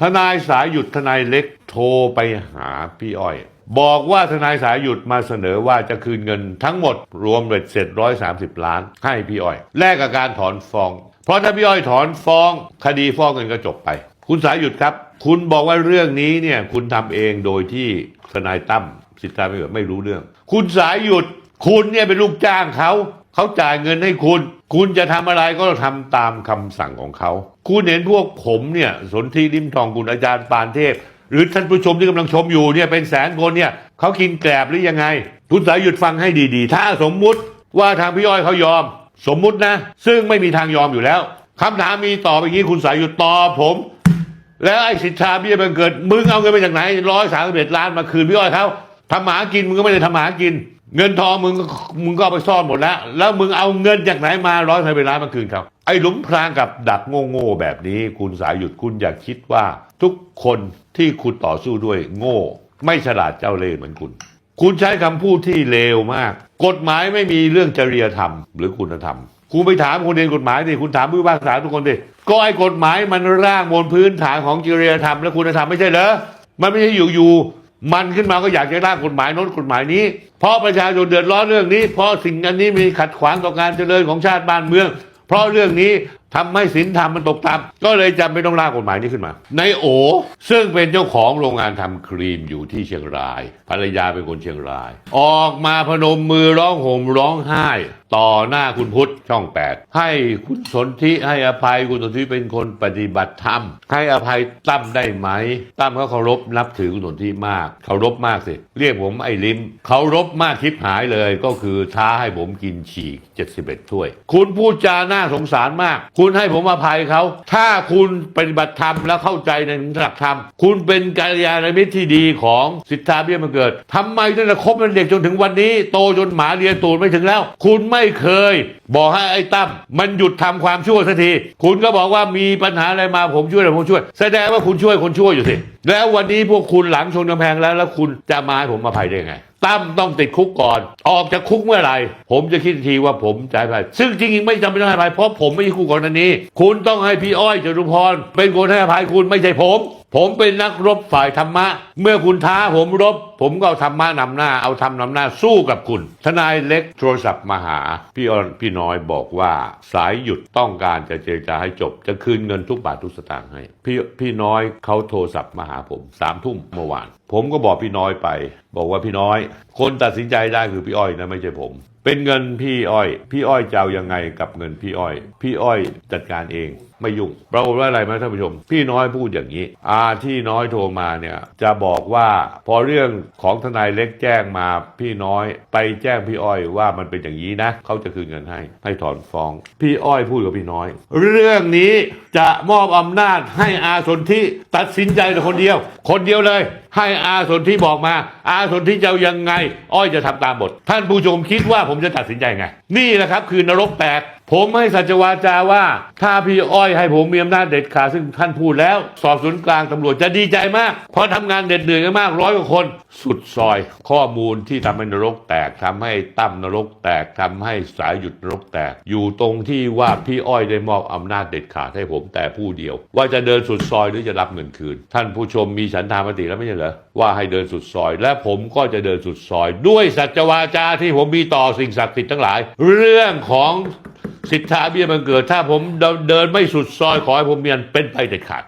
ทนายสายหยุดทนายเล็กโทรไปหาพี่อ้อย บอกว่าทนายสายหยุดมาเสนอว่าจะคืนเงินทั้งหมดรวมเบ็ดเสร็จร้อยสามสิบล้าน ให้พี่อ้อย แลกกับการถอนฟ้อง เพราะถ้าพี่อ้อยถอนฟ้อง คดีฟ้องเงินก็จบไป คุณสายหยุดครับ คุณบอกว่าเรื่องนี้เนี่ยคุณทำเองโดยที่ทนายตั้มสิทธาไม่แบบไม่รู้เรื่อง คุณสายหยุด คุณเนี่ยเป็นลูกจ้างเขาเขาจ่ายเงินให้คุณ คุณจะทำอะไรก็ทำตามคำสั่งของเขา คุณเห็นพวกผมเนี่ยสนที่ริมทองคุณอาจารย์ปานเทพ หรือท่านผู้ชมที่กำลังชมอยู่เนี่ยเป็นแสนคนเนี่ยเขากินแกลบหรือยังไง คุณสายหยุดฟังให้ดีๆ ถ้าสมมุติว่าทางพี่อ้อยเขายอม สมมุตินะ ซึ่งไม่มีทางยอมอยู่แล้วคำถามมีต่อไปอย่างนี้คุณสายหยุดตอบผม แล้วไอ้สิทธาเบี้ยบังเกิดมึงเอาเงินมาจากไหนร้อยสามสิบเอ็ดล้านมาคืนพี่อ้อยเขาทำหมากินมึงก็ไม่ได้ทำหมากิน เงินทองมึงมึงก็เอาไปซ่อนหมดแล้ว แล้วมึงเอาเงินจากไหนมาร้อยสามสิบเอ็ดล้านมาคืนเขา ไอ้หลุมพรางกับดักโง่ๆแบบนี้ คุณสายหยุดคุณอย่าคิดว่าทุกคนที่คุณต่อสู้ด้วยโง่ ไม่ฉลาดเจ้าเล่ห์เหมือนคุณ คุณใช้คำพูดที่เลวมาก กฎหมายไม่มีเรื่องจริยธรรม หรือคุณธรรม คุณไปถามคนเรียนกฎหมายดิคุณถามผู้พิพากษาทุกคนดิก็ไอ้กฎหมายมันร่างบนพื้นฐานของจริยธรรม และคุณธรรมไม่ใช่เหรอมันไม่ใช่อยู่ๆมันขึ้นมาก็อยากจะร่างกฎหมายโน้นกฎหมายนี้ เพราะประชาชนเดือดร้อนเรื่องนี้ เพราะสิ่งอันนี้มีขัดขวางต่อการเจริญของชาติบ้านเมือง เพราะเรื่องนี้ทำให้ศีลธรรมมันตกต่ำก็เลยจำเป็นต้องร่างกฎหมายนี้ขึ้นมา ในโอ ซึ่งเป็นเจ้าของโรงงานทำครีมอยู่ที่เชียงราย ภรรยาเป็นคนเชียงราย ออกมาพนมมือร้องห่มร้องไห้ต่อหน้าคุณพุทธช่องแปดให้คุณสนธิให้อภัยคุณสนธิเป็นคนปฏิบัติธรรม ให้อภัยตั้มได้ไหมตั้มเขาเคารพนับถือคุณสนธิมากเคารพมากสิเรียกผมไอ้ลิมเคารพมากทิพหายเลยก็คือท้าให้ผมกินฉีก71ถ้วย คุณพูดจาหน่าสงสารมาก คุณให้ผมอภัยเขา ถ้าคุณปฏิบัติธรรมแล้วเข้าใจในหลักธรรม คุณเป็นกัลยาณมิตรที่ดีของสิทธาเบี้ยมาเกิดทำไมตั้งแต่คบเป็นเด็กจนถึงวันนี้ โตจนหมาเรียนตูดไม่ถึงแล้ว คุณไม่เคย บอกให้ไอ้ตั้มมันหยุดทำความชั่วสักที คุณก็บอกว่ามีปัญหาอะไรมาผมช่วยอะไรผมช่วย แสดงว่าคุณช่วยคนช่วยอยู่สิ แล้ววันนี้พวกคุณหลังชนกำแพงแล้ว แล้วคุณจะมาให้ผมอภัยได้ยังไงตั้มต้องติดคุกก่อน ออกจากคุกเมื่อไหร่ ผมจะคิดทีว่าผมจะให้อภัยซึ่งจริงๆไม่จำเป็นต้องให้ภัยเพราะผมไม่ใช่คู่กรณีคุณต้องให้พี่อ้อยจตุพรเป็นคนให้ภัยคุณไม่ใช่ผม ผมเป็นนักรบฝ่ายธรรมะ เมื่อคุณท้าผมรบ ผมก็เอาธรรมะนำหน้า เอาธรรมนำหน้าสู้กับคุณ ทนายเล็กโทรศัพท์มาหา พี่ออนพี่น้อยบอกว่าสายหยุดต้องการจะเจรจาให้จบ จะคืนเงินทุกบาททุกสตางค์ให้ พี่พี่น้อยเขาโทรศัพท์มาหาผมสามทุ่มเมื่อวาน ผมก็บอกพี่น้อยไป บอกว่าพี่น้อย คนตัดสินใจได้คือพี่อ้อยนะไม่ใช่ผม เป็นเงินพี่อ้อย พี่อ้อยจะเอายังไงกับเงินพี่อ้อย พี่อ้อยจัดการเองไม่ยุ่งปรากฏว่าอะไรไหมท่านผู้ชม พี่น้อยพูดอย่างนี้อาที่น้อยโทรมาเนี่ยจะบอกว่าพอเรื่องของทนายเล็กแจ้งมาพี่น้อยไปแจ้งพี่อ้อยว่ามันเป็นอย่างนี้นะเขาจะคืนเงินให้ให้ถอนฟ้อง พี่อ้อยพูดกับพี่น้อย เรื่องนี้จะมอบอำนาจให้อาสนธิตัดสินใจแต่คนเดียว คนเดียวเลย ให้อาสนที่บอกมา อาสนที่จะยังไง อ้อยจะทำตามบทท่านผู้ชมคิดว่าผมจะตัดสินใจไง นี่แหละครับคือนรกแตก ผมให้สัจวาจาว่า ถ้าพี่อ้อยให้ผมมีอำนาจเด็ดขาดซึ่งท่านพูดแล้ว สอบสวนกลางตำรวจจะดีใจมาก เพราะทำงานเด็ดเหนื่อยกันมากร้อยกว่าคน สุดซอยข้อมูลที่ทำให้นรกแตกทำให้ตั้มนรกแตกทำให้สายหยุดนรกแตก อยู่ตรงที่ว่าพี่อ้อยได้มอบอำนาจเด็ดขาดให้ผมแต่ผู้เดียว ว่าจะเดินสุดซอยหรือจะรับเงินคืน ท่านผู้ชมมีฉันทามติแล้วไม่ใช่เหรอว่าให้เดินสุดซอย และผมก็จะเดินสุดซอย ด้วยสัจวาจาที่ผมมีต่อสิ่งศักดิ์สิทธิ์ทั้งหลาย เรื่องของ สิทธาเบี้ยบังเกิด ถ้าผมเดินไม่สุดซอยขอให้ผมเมียนเป็นไปเด็ดขาด